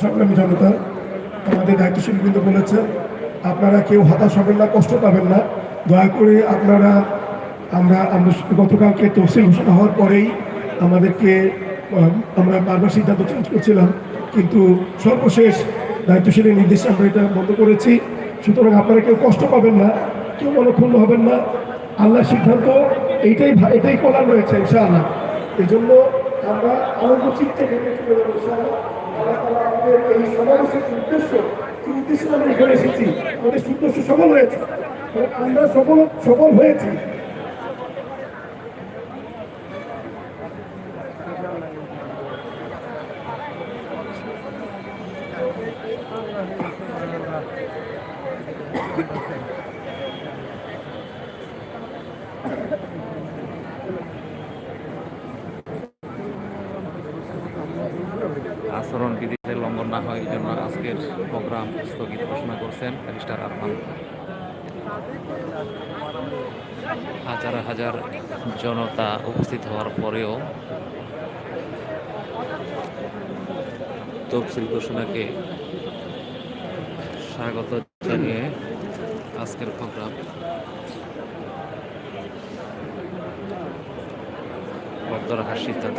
সংগ্রামী জনতা, আমাদের দায়িত্বশীল কিন্তু বলেছে, আপনারা কেউ হতাশ হবেন না, কষ্ট পাবেন না। দয়া করে আপনারা, আমরা আমরা গতকালকে তফসিল ঘোষণা হওয়ার পরেই আমাদেরকে আমরা বারবার সিদ্ধান্ত চেঞ্জ করছিলাম, কিন্তু সর্বশেষ দায়িত্বশীলের নির্দেশে আমরা এটা বন্ধ করেছি। সুতরাং আপনারা কেউ কষ্ট পাবেন না, কেউ মনক্ষুণ্ণ হবেন না। আল্লাহ সিদ্ধান্ত এইটাই এটাই কলার রয়েছে, ইনশাআল্লাহ। এই জন্য আমরা আনন্দ চিত্তে এই সমাবেশের উদ্দেশ্য উদ্দেশ্যে আমরা এখানে এসেছি। আমাদের উদ্দেশ্য সফল হয়েছে। আমরা সফল সফল হয়েছি। আচরণ বিধিতে লঙ্ঘন না হয় এই জন্য আজকের প্রোগ্রাম স্থগিত ঘোষণা করছেন ব্যারিস্টার আরমান। হাজার হাজার জনতা উপস্থিত হওয়ার পরেও তফসিল ঘোষণাকে স্বাগত জানিয়ে আজকের প্রোগ্রাম। বন্ধ রাখার সিদ্ধান্ত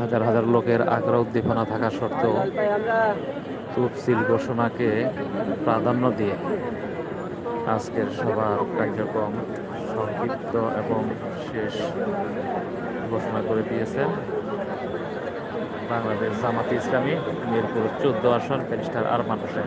হাজার হাজার লোকের আগ্রহ উদ্দীপনা থাকা সত্ত্বেও তফসিল ঘোষণাকে প্রাধান্য দিয়ে আজকের সবার কার্যক্রম সংক্ষিপ্ত এবং শেষ ঘোষণা করে দিয়েছেন বাংলাদেশ জামাতে ইসলামী, মিরপুর চোদ্দ আসন ব্যারিস্টার আরমান হোসেন।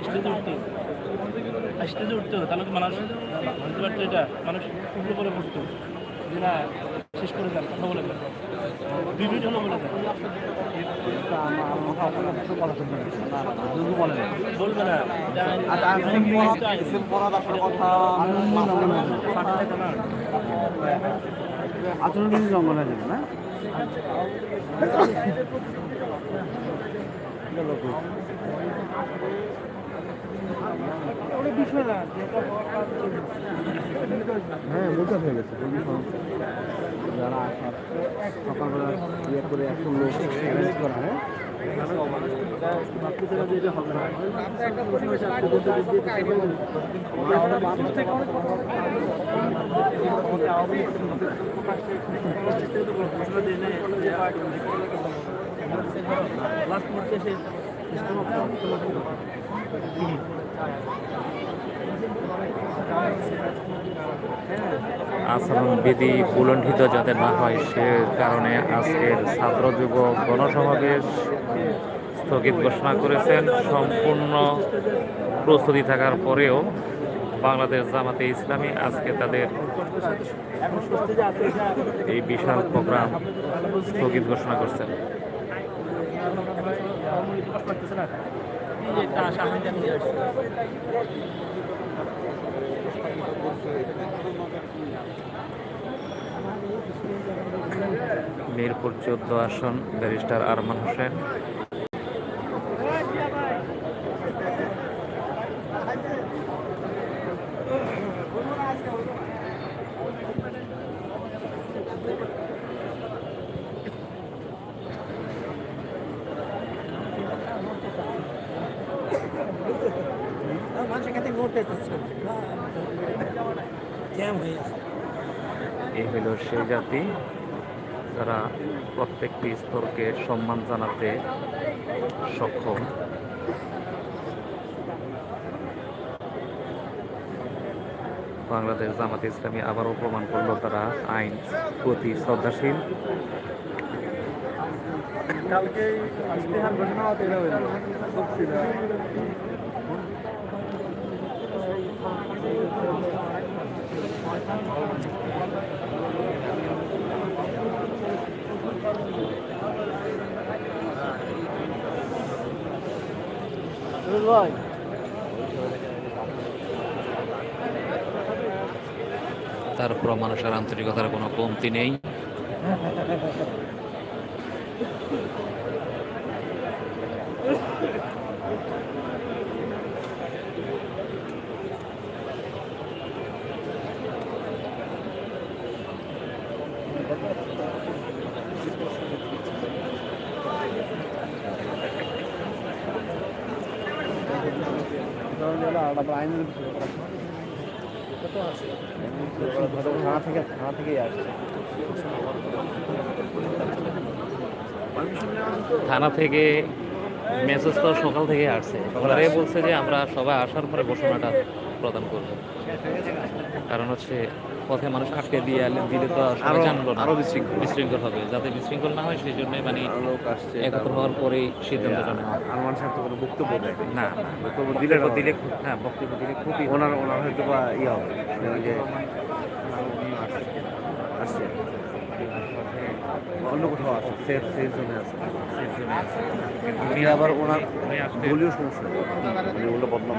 স্টেজে উঠতো স্টেজে উঠতো তাহলে তো মানুষ ভাবতে পারতো এটা মানুষ উপরে করে পড়তো যে না শেষ করে যান কথা বলে যান বলে বলবে না লঙ্ঘন হয়ে যাবে না? হ্যাঁ মোটা হয়ে গেছে। যারা আসার সকালবেলা ইয়ে করে একশো লোক অ্যারেঞ্জ করা হয়? আচরণ বিধি উলঙ্ঘিত যাতে না হয়, সে কারণে আজকের ছাত্র যুব গণসমাবেশ স্থগিত ঘোষণা করেছেন। সম্পূর্ণ প্রস্তুতি থাকার পরেও বাংলাদেশ জামাতে ইসলামী আজকে তাদের এই বিশাল প্রোগ্রাম স্থগিত ঘোষণা করছেন। মিরপুর চোদ্দ আসন ব্যারিস্টার আরমান হোসেন। এই হইল সেই জাতি যারা প্রত্যেকটি স্তরকে সম্মান জানাতে সক্ষম। বাংলাদেশ জামাত ইসলামী আবারও প্রমাণ করল তারা আইন প্রতি শ্রদ্ধাশীল। কালকে ইশতেহার ভাই তারপর মানুষের আন্তরিকতার কোনো কমতি নেই। থানা থেকে থেকেই আসছে থানা থেকে মেসেজ তো সকাল থেকে আসছে। ওনারাই বলছে যে আমরা সবাই আসার পরে ঘোষণাটা প্রদান করব। কারণ হচ্ছে পথে মানুষ আটকে দিয়ে দিলে তো আরো- আরও বিশৃঙ্খল। হবে। যাতে বিশৃঙ্খল না হয় সেই জন্য মানে লোক আসছে একত্র হওয়ার পরেই সিদ্ধান্তটা নেওয়া আরমান সাহেব তো কোনো বক্তব্য দেয় না বক্তব্য দিলে দিলে হ্যাঁ বক্তব্য দিলে ক্ষতি হবে। ওনার ওনার হয়তো বা ইয়ে হবে। যে আসছে। অন্য কোথাও আছে সেফ সেফ জোনে আছে। উনি আবার ওনার উনি আসলে দলীয় সমস্যা। উনি ওগুলো বদনাম।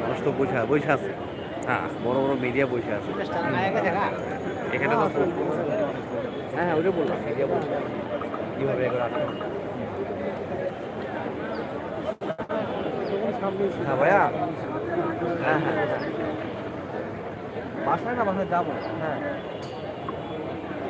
মানুষ তো বসে বসে আছে। হ্যাঁ। বড় বড় মিডিয়া বসে আছে। এখানে তো হ্যাঁ হ্যাঁ ওইটা বললাম মিডিয়া বসে কীভাবে হ্যাঁ ভাইয়া। হ্যাঁ হ্যাঁ। বাসায় না, বাসায় যাব। হ্যাঁ।